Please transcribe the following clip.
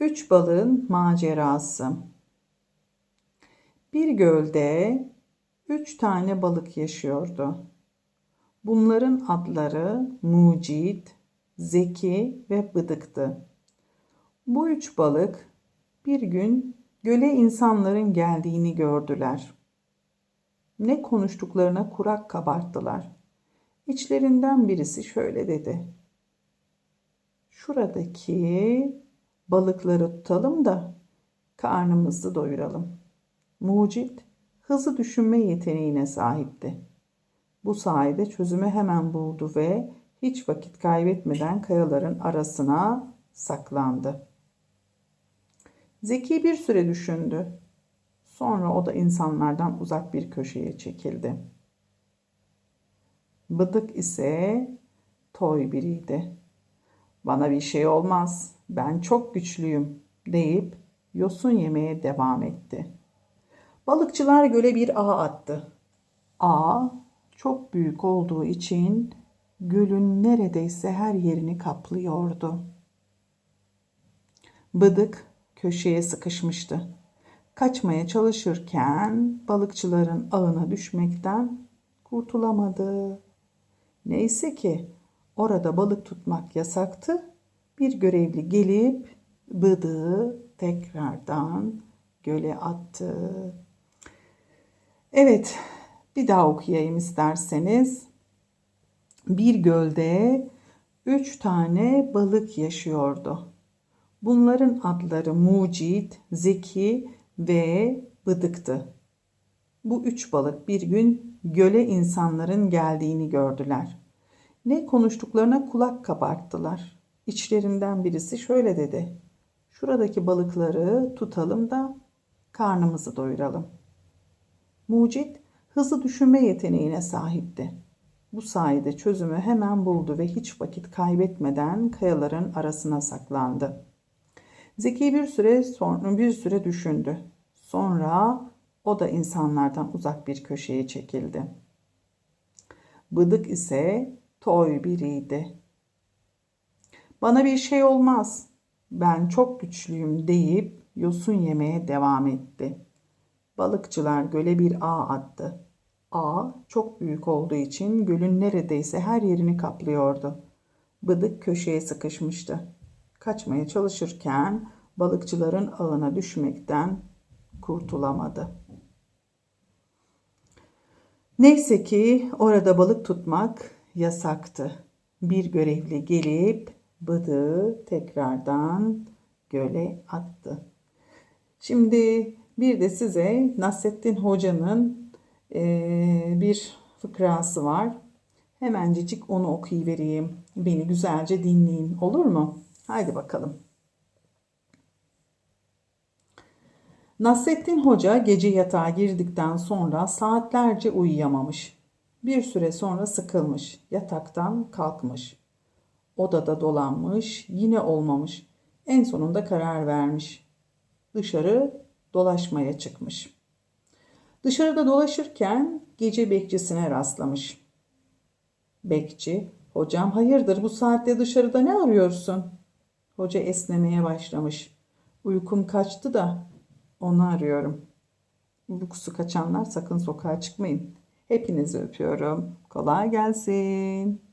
Üç balığın macerası. Bir gölde üç tane balık yaşıyordu. Bunların adları Mucit, Zeki ve Bıdıktı. Bu üç balık bir gün göle insanların geldiğini gördüler. Ne konuştuklarına kurak kabarttılar. İçlerinden birisi şöyle dedi. Şuradaki balıkları tutalım da karnımızı doyuralım. Mucit hızlı düşünme yeteneğine sahipti. Bu sayede çözümü hemen buldu ve hiç vakit kaybetmeden kayaların arasına saklandı. Zeki bir süre düşündü. Sonra o da insanlardan uzak bir köşeye çekildi. Bıdık ise toy biriydi. Bana bir şey olmaz, ben çok güçlüyüm deyip yosun yemeye devam etti. Balıkçılar göle bir ağ attı. Ağ çok büyük olduğu için gölün neredeyse her yerini kaplıyordu. Bıdık köşeye sıkışmıştı. Kaçmaya çalışırken balıkçıların ağına düşmekten kurtulamadı. Neyse ki orada balık tutmak yasaktı. Bir görevli gelip bıdığı tekrardan göle attı. Evet, bir daha okuyayım isterseniz. Bir gölde üç tane balık yaşıyordu. Bunların adları Mucit, Zeki ve Bıdıktı. Bu üç balık bir gün göle insanların geldiğini gördüler. Ne konuştuklarına kulak kabarttılar. İçlerinden birisi şöyle dedi. Şuradaki balıkları tutalım da karnımızı doyuralım. Mucit hızlı düşünme yeteneğine sahipti. Bu sayede çözümü hemen buldu ve hiç vakit kaybetmeden kayaların arasına saklandı. Zeki bir süre sonra bir süre düşündü. Sonra o da insanlardan uzak bir köşeye çekildi. Bıdık ise toy biriydi. Bana bir şey olmaz. Ben çok güçlüyüm deyip yosun yemeye devam etti. Balıkçılar göle bir ağ attı. Ağ çok büyük olduğu için gölün neredeyse her yerini kaplıyordu. Bıdık köşeye sıkışmıştı. Kaçmaya çalışırken balıkçıların ağına düşmekten kurtulamadı. Neyse ki orada balık tutmak yasaktı. Bir görevli gelip bıdığı tekrardan göle attı. Şimdi bir de size Nasrettin Hoca'nın e, bir fıkrası var. Hemencecik onu okuyuvereyim. Beni güzelce dinleyin olur mu? Haydi bakalım. Nasrettin Hoca gece yatağa girdikten sonra saatlerce uyuyamamış. Bir süre sonra sıkılmış, yataktan kalkmış. Odada dolanmış, yine olmamış. En sonunda karar vermiş. Dışarı dolaşmaya çıkmış. Dışarıda dolaşırken gece bekçisine rastlamış. Bekçi, hocam hayırdır bu saatte dışarıda ne arıyorsun? Hoca esnemeye başlamış. Uykum kaçtı da onu arıyorum. Uykusu kaçanlar sakın sokağa çıkmayın. Hepinizi öpüyorum. Kolay gelsin.